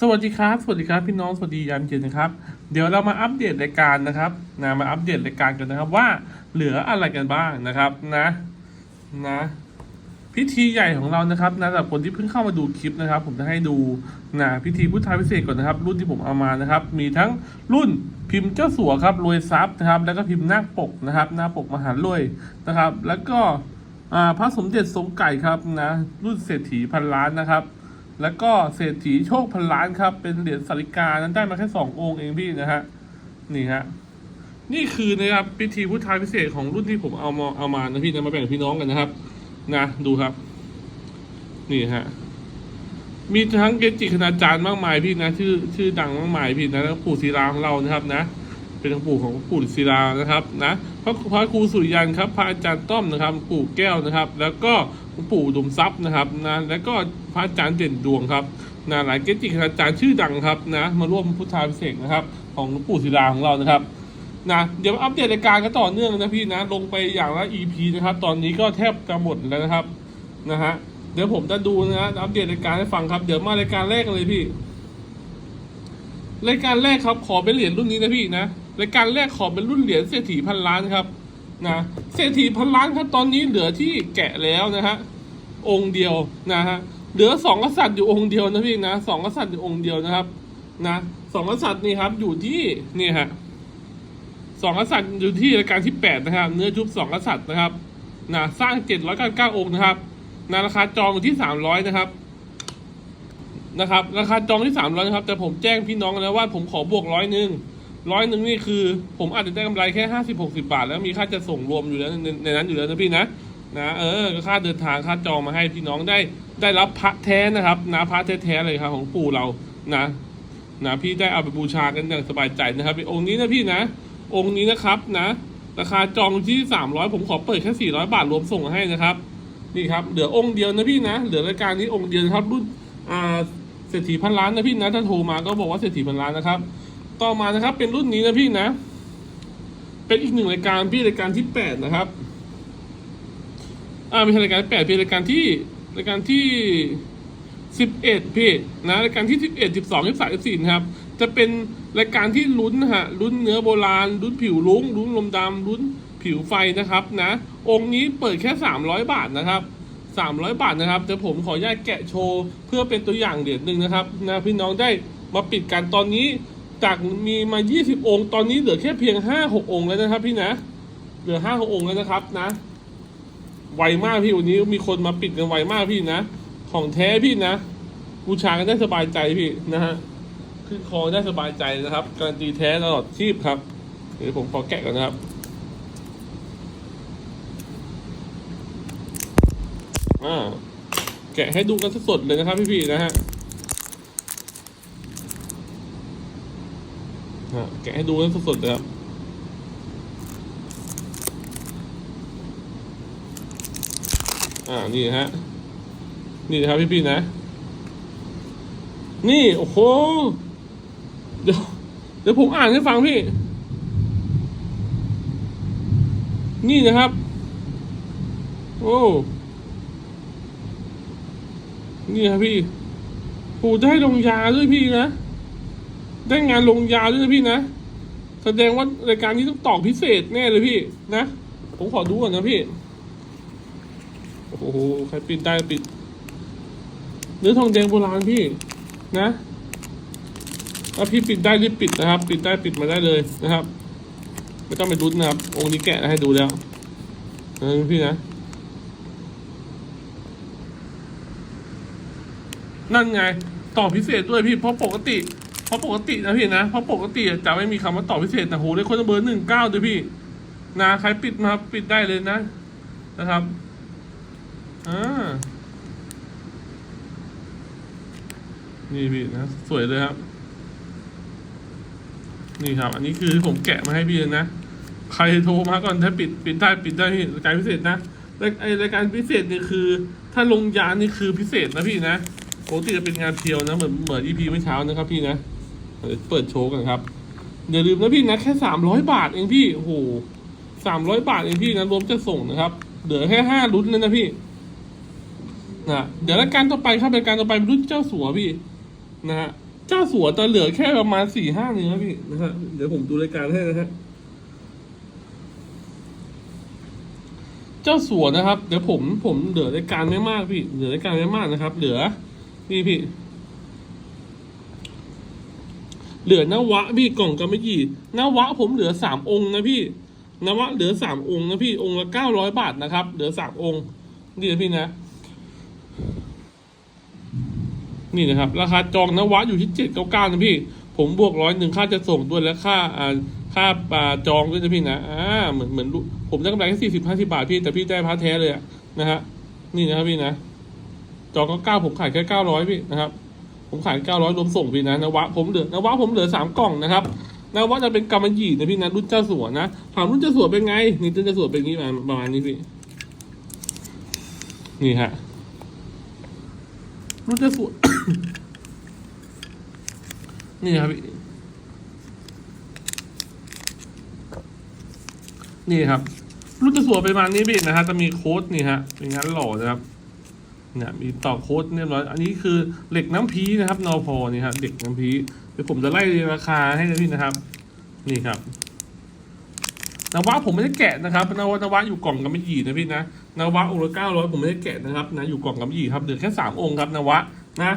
สวัสดีครับ สวัสดีครับพี่น้อง สวัสดียามเย็นนะครับ เดี๋ยวเรามาอัปเดตรายการนะครับนะมาอัปเดตรายการกันนะครับว่าเหลืออะไรกันบ้างนะครับนะนะ พิธีใหญ่ของเรานะครับนะสำหรับคนที่เพิ่งเข้ามาดูคลิปนะครับ ผมจะให้ดูนะพิธีพุทธาพิเศษก่อนนะครับ รุ่นที่ผมเอามานะครับ มีทั้งรุ่นพิมพ์เจ้าสัวครับรวยทรัพย์นะครับ แล้วก็พิมพ์นาคปกนะครับหน้าปกมหารวยนะครับ แล้วก็อ่าพระสมเด็จทรงไก่ครับนะรุ่นเศรษฐีพันล้านนะครับ แล้วก็เศรษฐีโชคพันล้านครับ เป็นเหรียญสาริกานั้นได้มาแค่สององค์เองพี่นะฮะนี่ฮะนี่คือนะครับพิธีพุทธาพิเศษของรุ่นที่ผมเอามาเอามานะพี่นะมาแบ่งพี่น้องกันนะครับ นะดูครับ นี่ฮะมีทั้งเกจิคณาจารย์มากมายพี่นะ ชื่อชื่อดังมากมายพี่นะแล้วปู่ศิลาของเรานะครับนะเป็นหลวงปู่ของปู่ศิลานะครับนะพระพระครูสุริยันครับพระอาจารย์ต้อมนะครับ ปู่แก้วนะครับ แล้วก็ ปู่อุดมทรัพย์นะครับนะแล้วก็พระอาจารย์เด่นดวงครับนะหลายเกจิคณาจารย์ชื่อดังครับนะมาร่วมพุทธาพิเศษกนะครับ ของหลวงปู่ศิลาของเรานะครับนะเดี๋ยวอัปเดตรายการกันต่อเนื่องนะพี่นะลงไปอย่างละ EP นะครับ ตอนนี้ก็แทบจะหมดแล้วนะครับนะฮะเดี๋ยวผมจะดูนะฮะอัปเดตรายการให้ฟังครับ เดี๋ยวมารายการแรกกันเลยพี่ รายการแรกครับขอเป็นเหรียญรุ่นนี้นะพี่นะรายการแรกขอเป็นรุ่นเหรียญเศรษฐีพันล้านครับ นะเศรษฐีพันล้านครับตอนนี้เหลือที่แกะแล้วนะฮะองค์เดียวนะฮะเหลือสองกษัตริย์อยู่องค์เดียวนะพี่นะสองกษัตริย์อยู่องค์เดียวนะครับนะสองกษัตริย์นี่ครับอยู่ที่นี่ฮะสองกษัตริย์อยู่ที่รายการที่แปดนะครับ เนื้อชุบสองกษัตริย์นะครับนะสร้างเจ็ดร้อยเก้าเก้าองค์นะครับนะราคาจองอยู่ที่สามร้อยนะครับนะครับ ราคาจองที่สามร้อยนะครับ แต่ผมแจ้งพี่น้องแล้วว่าผมขอบวกร้อยหนึ่ง ร้อยหนึ่งนี่คือ ผมอาจจะได้กำไรแค่ห้าสิบหกสิบาท แล้วมีค่าจะส่งรวมอยู่แล้วในในนั้นอยู่แล้วนะพี่นะนะเออค่าเดินทางค่าจองมาให้พี่น้องได้ได้รับพระแท้นะครับนะพระแท้ๆเลยครับของปู่เรานะนะพี่ได้เอาไปบูชากันอย่างสบายใจนะครับองค์นี้นะพี่นะ องค์นี้นะครับนะราคาจองที่สามร้อยผมขอเปิดแค่สี่ร้อยบาทรวมส่งให้นะครับนี่ครับเหลือองค์เดียวนะพี่นะเหลือรายการนี้องค์เดียวครับรุ่นอ่าเศรษฐีพันล้านนะพี่นะถ้าโทรมาก็บอกว่าเศรษฐีพันล้านนะครับ ต่อมานะครับเป็นรุ่นนี้นะพี่นะ เป็นอีกหนึ่งรายการพี่รายการที่แปดนะครับ อ่าไม่ใช่รายการแปดเป็นรายการที่รายการที่สิบเอ็ดพี่นะรายการที่สิบเอ็ดสิบสองสิบสามสิบสี่นะครับ จะเป็นรายการที่ลุ้นนะฮะลุ้นเนื้อโบราณลุ้นผิวลุ้งลุ้นลมดำลุ้นผิวไฟนะครับนะ องค์นี้เปิดแค่สามร้อยบาทนะครับสามร้อยบาทนะครับแต่ผมขออนุญาตแกะโชว์เพื่อเป็นตัวอย่างเหรียญหนึ่งนะครับนะพี่น้องได้มาปิดกันตอนนี้ จากมีมา 20 องค์ ตอนนี้เหลือแค่เพียง 5-6 องค์แล้วนะครับ พี่นะ เหลือ 5-6 องค์แล้วนะครับนะ ไวมากพี่วันนี้มีคนมาปิดกันไวมากพี่นะ ของแท้พี่นะ บูชากันได้สบายใจพี่นะฮะ ขึ้นคอได้สบายใจนะครับ การันตีแท้ตลอดชีพครับ เดี๋ยวผมขอแกะก่อนนะครับอ่าแกะให้ดูกันสดๆเลยนะครับพี่ๆนะฮะ อ่าแกะให้ดูกันสดๆเลยครับอ่านี่ฮะ นี่นะครับพี่ๆนะ นี่ โอ้โห เดี๋ยวเดี๋ยวผมอ่านให้ฟังพี่ นี่นะครับ โอ้นี่ครับพี่ ปู่ได้ลงยาด้วยพี่นะ ได้งานลงยาด้วยนะพี่นะ แสดงว่ารายการนี้ต้องตอกพิเศษแน่เลยพี่นะ ผมขอดูก่อนนะพี่ โอ้โห ใครปิดได้ปิด เนื้อทองแดงโบราณพี่ นะถ้าพี่ปิดได้รีบปิดนะครับ ปิดได้ปิดมาได้เลยนะครับ ไม่ต้องไปรุ้นนะครับ องค์นี้แกะให้ดูแล้วนะพี่นะ นั่นไงต่อพิเศษด้วยพี่เพราะปกติ ราะปกตินะพี่นะเพราะปกติจะไม่มีคำว่าต่อพิเศษแต่โหได้คนเบอร์หนึ่งเก้าด้วยพี่นะใครปิดมาปิดได้เลยนะ นะครับอ่านี่พี่นะสวยเลยครับ นี่ครับ อันนี้คือผมแกะมาให้พี่เลยนะใครโทรมาก่อนถ้าปิดปิดได้ปิดได้พี่รายการพิเศษนะรายไอรายการพิเศษนี่คือ ถ้าลงยานี่คือพิเศษนะพี่นะปกติจะเป็นงานเพียวนะเหมือนเหมือนอีพีเมื่อเช้านะครับพี่นะ เปิดโชว์กันครับอย่าลืมนะพี่นะแค่สามร้อยบาทเองพี่โอ้โหสามร้อยบาทเองพี่นะรวมจะส่งนะครับ เหลือแค่ห้ารุ่นแล้วนะพี่นะเดี๋ยวรายการต่อไปครับรายการต่อไปเป็นรุ่นเจ้าสัวพี่ นะฮะเจ้าสัวจะเหลือแค่ประมาณสี่ห้าเนื้อพี่นะฮะเดี๋ยวผมดูรายการให้นะฮะเจ้าสัวนะครับ เดี๋ยวผมผมเหลือรายการไม่มากพี่เหลือรายการไม่มากนะครับ เหลือนี่พี่ เหลือนวะพี่กล่องกำมะหยี่นวะผมเหลือสามองค์นะพี่นวะเหลือสามองค์นะพี่องค์ละเก้าร้อยบาทนะครับ เหลือสามองค์นี่นะพี่นะ นี่นะครับ ราคาจองนวะอยู่ที่เจ็ดเก้าเก้านะพี่ ผมบวกร้อยหนึ่งค่าจะส่งด้วยและค่าอ่าค่าอ่าจองด้วยนะพี่นะอ่าเหมือนเหมือนผมได้กำไรแค่สี่สิบห้าสิบาทพี่แต่พี่ได้พาร์ทแท้เลยอะนะฮะนี่นะครับพี่นะจองก็เก้าผมขายแค่เก้าร้อยพี่นะครับ ผมขายเก้าร้อยรวมส่งพี่นะนวะผมเหลือนวะผมเหลือสามกล่องนะครับนวะจะเป็นกำมะหยี่นะพี่นะรุ่นเจ้าสัวนะถามรุ่นเจ้าสัวเป็นไง นี่รุ่นเจ้าสัวเป็นงี้มาประมาณนี้พี่นี่ฮะรุ่นเจ้าสัวนี่ครับพี่นี่ครับ รุ่นจะสวยประมาณนี้พี่นะฮะจะมีโค้ดนี่ฮะเป็นงานหล่อนะครับ เนี่ยมีต่อโค้ดเรียบร้อย อันนี้คือเหล็กน้ำพีนะครับนอพอนี่ครับเหล็กน้ำพีเดี๋ยวผมจะไล่ราคาให้นะพี่นะครับ นี่ครับนวะผมไม่ได้แกะนะครับนวะนวะอยู่กล่องกับไม่หยีนะพี่นะนวะองค์ละเก้าร้อยผมไม่ได้แกะนะครับนะอยู่กล่องกับไม่หยีครับเหลือแค่สามองค์ครับนวะนะ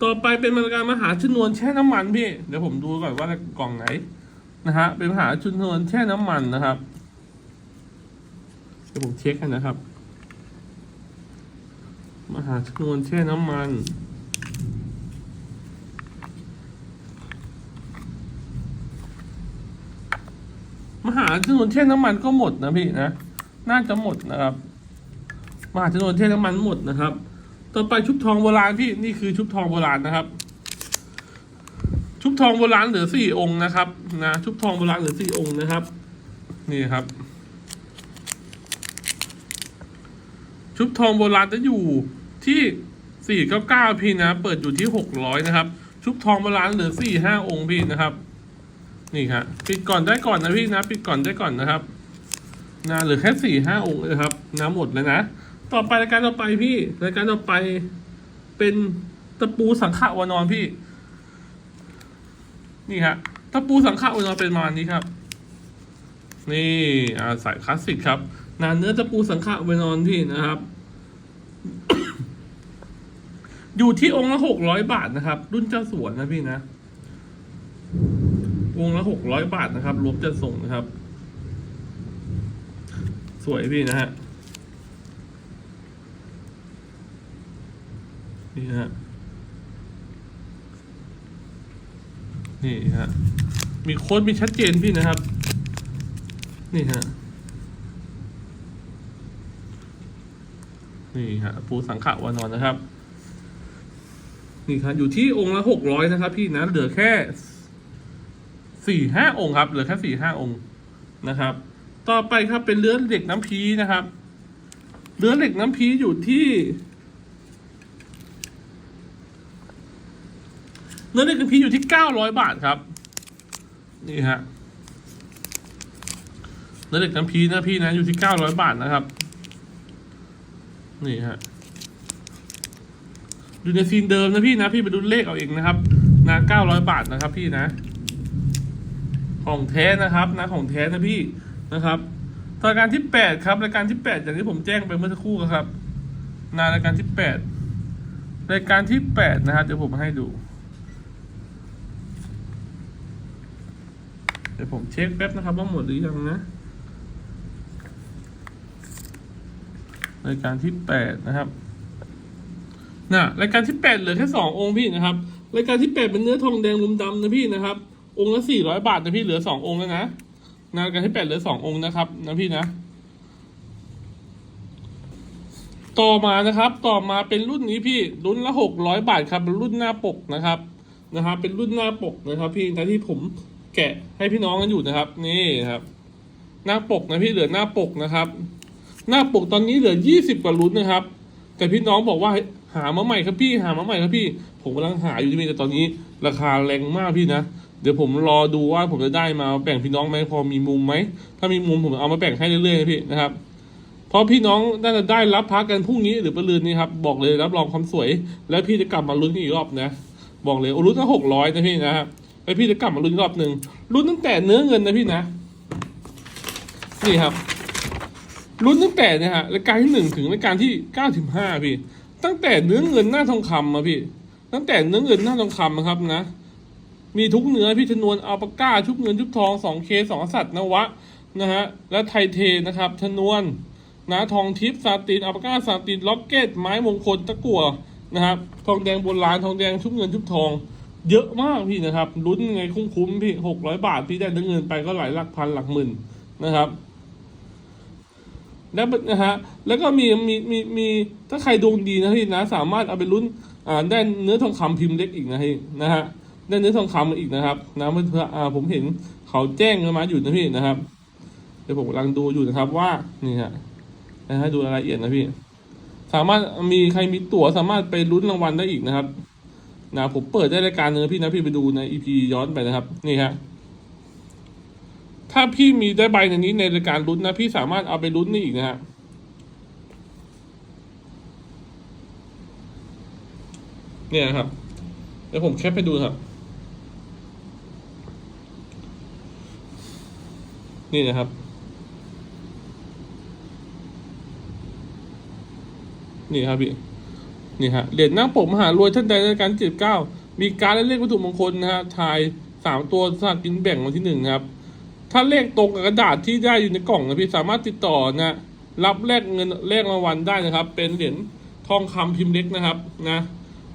ต่อไปเป็นบริการมหาชนวนแช่น้ำมันพี่เดี๋ยวผมดูก่อนว่ากล่องไหนนะฮะเป็นมหาชนวนแช่น้ำมันนะครับเดี๋ยวผมเช็คกันนะครับ มหาชนวนแช่น้ำมันมหาชนวนแช่น้ำมันก็หมดนะพี่นะ น่าจะหมดนะครับ มหาชนวนแช่น้ำมันหมดนะครับ ต่อไปชุบทองโบราณพี่นี่คือชุบทองโบราณนะครับ ชุบทองโบราณเหลือสี่องค์นะครับนะชุบทองโบราณเหลือสี่องค์นะครับ นี่ครับ ชุบทองโบราณจะอยู่ ที่สี่เก้าเก้าพี่นะ เปิดอยู่ที่หกร้อยนะครับ ชุบทองโบราณเหลือสี่ห้าองค์พี่นะครับ นี่ครับปิดก่อนได้ก่อนนะพี่นะ ปิดก่อนได้ก่อนนะครับนะเหลือแค่สี่ห้าองค์เลยครับน้ำหมดแล้วนะ ต่อไปรายการต่อไปพี่รายการต่อไปเป็นตะปูสังขะวานอนพี่ นี่ฮะตะปูสังขะวานอนเป็นมาณนี้ครับ นี่อาสายคลาสสิกครับนาเนื้อตะปูสังขะวานอนพี่นะครับ อยู่ที่องค์ละหกร้อยบาทนะครับ รุ่นเจ้าสวนนะพี่นะองค์ละหกร้อยบาทนะครับรวมจะส่งนะครับ สวยพี่นะฮะนี่ฮะนี่ฮะมีโค้ดมีชัดเจนพี่นะครับ นี่ฮะนี่ฮะปูสังขะวานอนนะครับ นี่ครับอยู่ที่องค์ละหกร้อยนะครับ พี่นะเหลือแค่สี่ห้าองค์ครับ เหลือแค่สี่ห้าองค์นะครับ ต่อไปครับเป็นเลือดเหล็กน้ำพีนะครับเลือดเหล็กน้ำพีอยู่ที่เนื้อเด็กกระพีอยู่ที่เก้าร้อยบาทครับ นี่ฮะเนื้อเด็กน้ำพีนะพี่นะอยู่ที่เก้าร้อยบาทนะครับ นี่ฮะ อยู่ในซีนเดิมนะพี่นะ พี่ไปดูเลขเอาเองนะครับนะเก้าร้อยบาทนะครับพี่นะ ของแท้นะครับนะของแท้นะพี่นะครับรายการที่แปดครับรายการที่แปดอย่างที่ผมแจ้งไปเมื่อสักครู่ครับนะรายการที่แปดรายการที่แปดนะครับเดี๋ยวผมให้ดู เดี๋ยวผมเช็คแป๊บนะครับ ว่าหมดหรือยังนะรายการที่แปดนะครับ นะรายการที่แปดเหลือแค่สององค์พี่นะครับรายการที่แปดเป็นเนื้อทองแดงลุมดำนะพี่นะครับ องค์ละสี่ร้อยบาทนะพี่เหลือสององค์แล้วนะนะรายการที่แปดเหลือสององค์นะครับนะพี่นะ ต่อมานะครับ ต่อมาเป็นรุ่นนี้พี่รุ่นละหกร้อยบาทครับเป็นรุ่นหน้าปกนะครับนะครับเป็นรุ่นหน้าปกนะครับ พี่นะที่ผมแกะให้พี่น้องกันอยู่นะครับ นี่ครับ หน้าปกนะพี่เหลือหน้าปกนะครับ หน้าปกตอนนี้เหลือยี่สิบกว่ารุ่นนะครับ แต่พี่น้องบอกว่า หามาใหม่ครับพี่หามาใหม่ครับพี่ ผมกำลังหาอยู่ที่นี่แต่ตอนนี้ ราคาแรงมากพี่นะเดี๋ยวผมรอดูว่าผมจะได้มาแบ่งพี่น้องไหมพอมีมุมไหมถ้ามีมุมผมเอามาแบ่งให้เรื่อยๆนะพี่นะครับเพราะพี่น้องน่าจะได้รับพักกันพรุ่งนี้หรือปรืนนี้ครับบอกเลยรับรองความสวย แล้วพี่จะกลับมาลุ้นอีกรอบนะ บอกเลยโอ้ลุ้นตั้งหกร้อยนะพี่นะครับแล้วพี่จะกลับมาลุ้นอีกรอบหนึ่งลุ้นตั้งแต่เนื้อเงินนะพี่นะ นี่ครับลุ้นตั้งแต่เนี่ยฮะรายการที่หนึ่งถึงรายการที่เก้าถึงห้าพี่ ตั้งแต่เนื้อเงินหน้าทองคำมาพี่ ตั้งแต่เนื้อเงินหน้าทองคำนะครับนะ มีทุกเนื้อพี่ชนวนอัลปาก้าชุบเงินชุบทองสองเคสองสัตว์นวะนะฮะและไทเทนะครับชนวนนะทองทิพย์ซาตินอัลปาก้าซาตินล็อกเก็ตไม้มงคลตะกั่วนะครับทองแดงโบราณทองแดงชุบเงินชุบทอง เยอะมากพี่นะครับลุ้นไงคุ้มๆพี่หกร้อยบาทพี่ได้เนื้อเงินไปก็หลายหลักพันหลักหมื่นนะครับ แล้วนะฮะแล้วก็มีมีมีมีถ้าใครดวงดีนะพี่นะ สามารถเอาไปลุ้นอ่าได้เนื้อทองคำพิมพ์เล็กอีกนะพี่นะฮะได้เนื้อทองคำมาอีกนะครับนะเพื่อนอ่าผมเห็นเขาแจ้งมาอยู่นะพี่นะครับเดี๋ยวผมกำลังดูอยู่นะครับว่านี่ฮะนะฮะดูรายละเอียดนะพี่ สามารถมีใครมีตั๋วสามารถไปลุ้นรางวัลได้อีกนะครับนะผมเปิดได้รายการหนึงนะพี่นะพี่ไปดูในอีพีย้อนไปนะครับ นี่ฮะ ถ้าพี่มีได้ใบในนี้ในรายการลุ้นนะ พี่สามารถเอาไปลุ้นนี่อีกนะฮะเนี่ยนะครับ เดี๋ยวผมแคปให้ดูครับ นี่นะครับ นี่ครับพี่ นี่ฮะเหรียญหน้าปกมหารวยท่านใดในการเจ็ดเก้ามีการและเลขวัตถุมงคลนะฮะทายสามตัวสลากกินแบ่งวันที่หนึ่งนะครับ ถ้าเลขตรงกับกระดาษที่ได้อยู่ในกล่องนะพี่สามารถติดต่อนะรับแลกเงินแลกรางวัลได้นะครับ เป็นเหรียญทองคำพิมพ์เล็กนะครับนะ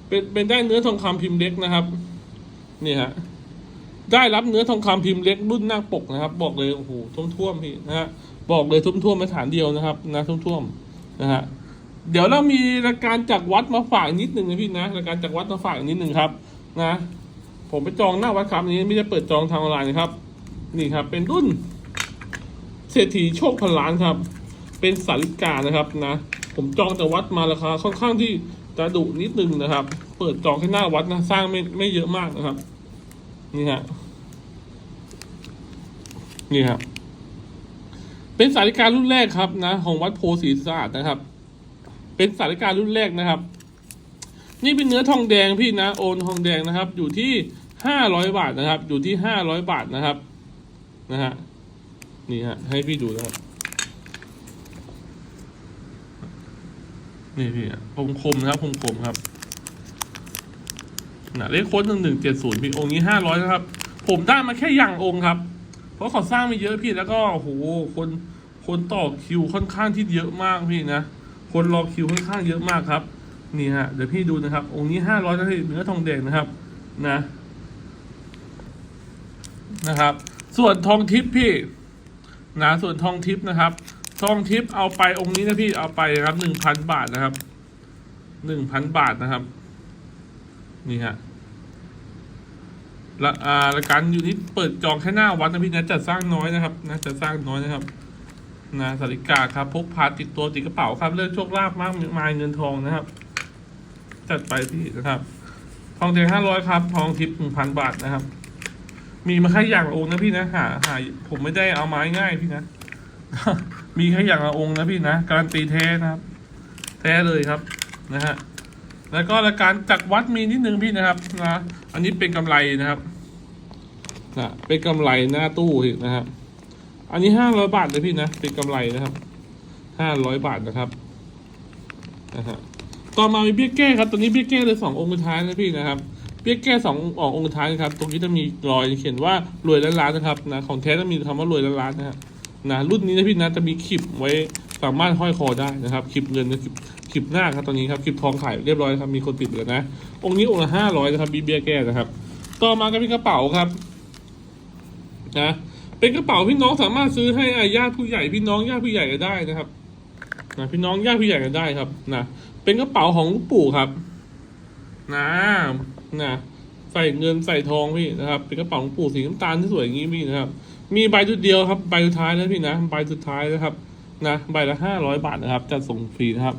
เป็นเป็นได้เนื้อทองคำพิมพ์เล็กนะครับนี่ฮะได้รับเนื้อทองคำพิมพ์เล็กรุ่นหน้าปกนะครับ บอกเลยโอ้โหท่วมๆพี่นะฮะบอกเลยท่วมๆมาฐานเดียวนะครับนะท่วมๆนะฮะเดี๋ยวเรามีรายการจากวัดมาฝากนิดหนึ่งนะพี่นะรายการจากวัดมาฝากนิดหนึ่งครับ นะ ผมไปจองหน้าวัดครับนนี้ไม่ได้เปิดจองทางออนไลน์นะครับ นี่ครับ เป็นรุ่นเศรษฐีโชคพันล้านครับ เป็นสาริกานะครับนะ ผมจองจากวัดมาราคาค่อนข้างที่จะดุนิดนึงนะครับ เปิดจองแค่หน้าวัดนะ สร้างไม่ไม่เยอะมากนะครับ นี่ฮะ นี่ครับ เป็นสาริการุ่นแรกครับนะ ของวัดโพธิ์ศรีสะอาดนะครับ เป็นสาริการุ่นแรกนะครับ นี่เป็นเนื้อทองแดงพี่นะ โอนทองแดงนะครับ อยู่ที่ห้าร้อยบาทนะครับ อยู่ที่ห้าร้อยบาทนะครับ นะฮะ นี่ฮะ ให้พี่ดูนะครับ นี่พี่คมคมนะครับคมคมครับนะเลขโค้ดหนึ่งหนึ่งเจ็ดศูนย์พี่องค์นี้ห้าร้อยนะครับ ผมได้มาแค่อย่างองค์ครับ เพราะเขาสร้างม่เยอะพี่แล้วก็โอ้โหคนคนต่อคิวค่อนข้างที่เยอะมากพี่นะ คนรอคิวค่อนข้างเยอะมากครับ นี่ฮะ เดี๋ยวพี่ดูนะครับ องค์นี้ห้าร้อยนะพี่เนื้อทองแดงนะครับ นะ นะครับ ส่วนทองทิพย์พี่นะส่วนทองทิพย์นะครับ ทองทิพย์เอาไปองค์นี้นะพี่เอาไปนะครับหนึ่งพันบาทนะครับหนึ่งพันบาทนะครับ นี่ฮะละอ่ารายการอยู่ที่เปิดจองแค่หน้าวัดนะพี่นะจัดสร้างน้อยนะครับนะจัดสร้างน้อยนะครับนะสาริกาครับพกพาติดตัวติดกระเป๋าครับเลือกโชคลาภมากมายเงินทองนะครับ จัดไปพี่นะครับ ทองแดงห้าร้อยครับ ทองทิพย์หนึ่งพันบาทนะครับ มีมาแค่อย่างละองค์นะพี่นะหาหาผมไม่ได้เอาไม้ง่ายพี่นะ มีแค่อย่างละองค์นะพี่นะการันตีแท้นะครับ แท้เลยครับนะฮะแล้วก็รายการจากวัดมีนิดนึงพี่นะครับนะอันนี้เป็นกำไรนะครับนะเป็นกำไรหน้าตู้นะครับ อันนี้ห้าร้อยบาทเลยพี่นะเป็นกำไรนะครับห้าร้อยบาทนะครับนะฮะต่อมามีเบี้ยแก้ครับตัวนี้เบี้ยแก้เลยสององค์สุดท้ายนะพี่นะครับ เบี้ยแก้สองออกองค์ท้ายนะครับ ตรงนี้จะมีรอยเขียนว่ารวยล้านล้านนะครับนะของแท้จะมีคำว่ารวยล้านล้านนะฮะนะรุ่นนี้นะพี่นะจะมีคลิปไว้สามารถห้อยคอได้นะครับคลิปเงินนะคลิปคลิปหน้าครับตอนนี้ครับคลิปทองขายเรียบร้อยครับมีคนติดเลยนะองค์นี้องค์ละห้าร้อยนะครับมีเบี้ยแก้นะครับ ต่อมาก็เป็นกระเป๋าครับนะเป็นกระเป๋าพี่น้องสามารถซื้อให้อาญาติผู้ใหญ่พี่น้องญาติผู้ใหญ่ก็ได้นะครับนะพี่น้องญาติผู้ใหญ่ก็ได้ครับนะเป็นกระเป๋าของลวงปู่ครับ นะนะใส่เงินใส่ทองพี่นะครับ เป็นกระเป๋าของปู่สีน้ำตาลที่สวยอย่างนี้พี่นะครับ มีใบชุดเดียวครับใบสุดท้ายแล้วพี่นะใบสุดท้ายนะครับนะใบละห้าร้อยบาทนะครับจะส่งฟรีนะครับ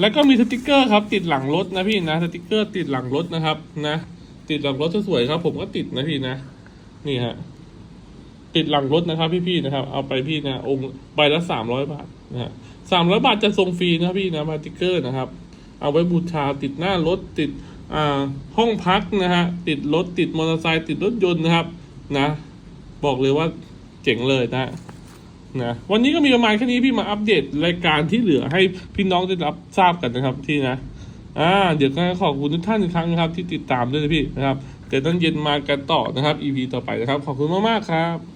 แล้วก็มีสติกเกอร์ครับติดหลังรถนะพี่นะสติกเกอร์ติดหลังรถนะครับนะติดหลังรถสวยๆครับ ผมก็ติดนะพี่นะ นี่ฮะติดหลังรถนะครับ พี่ๆนะครับ เอาไปพี่นะองค์ใบละสามร้อยบาทนะฮะสามร้อยบาทจะส่งฟรีนะพี่นะมาติกเกอร์นะครับ เอาไว้บูชาติดหน้ารถติดอ่าห้องพักนะฮะติดรถติดมอเตอร์ไซค์ติดรถยนต์นะครับนะบอกเลยว่าเจ๋งเลยนะนะวันนี้ก็มีประมาณแค่นี้พี่มาอัปเดตรายการที่เหลือให้พี่น้องได้รับทราบกันนะครับที่นะอ่าเดี๋ยวก็ขอบคุณทุกท่านอีกครั้งนะครับ ที่ติดตามด้วยนะพี่นะครับเดี๋ยวตอนเย็นมากันต่อนะครับ EP ต่อไปนะครับ ขอบคุณมากๆครับ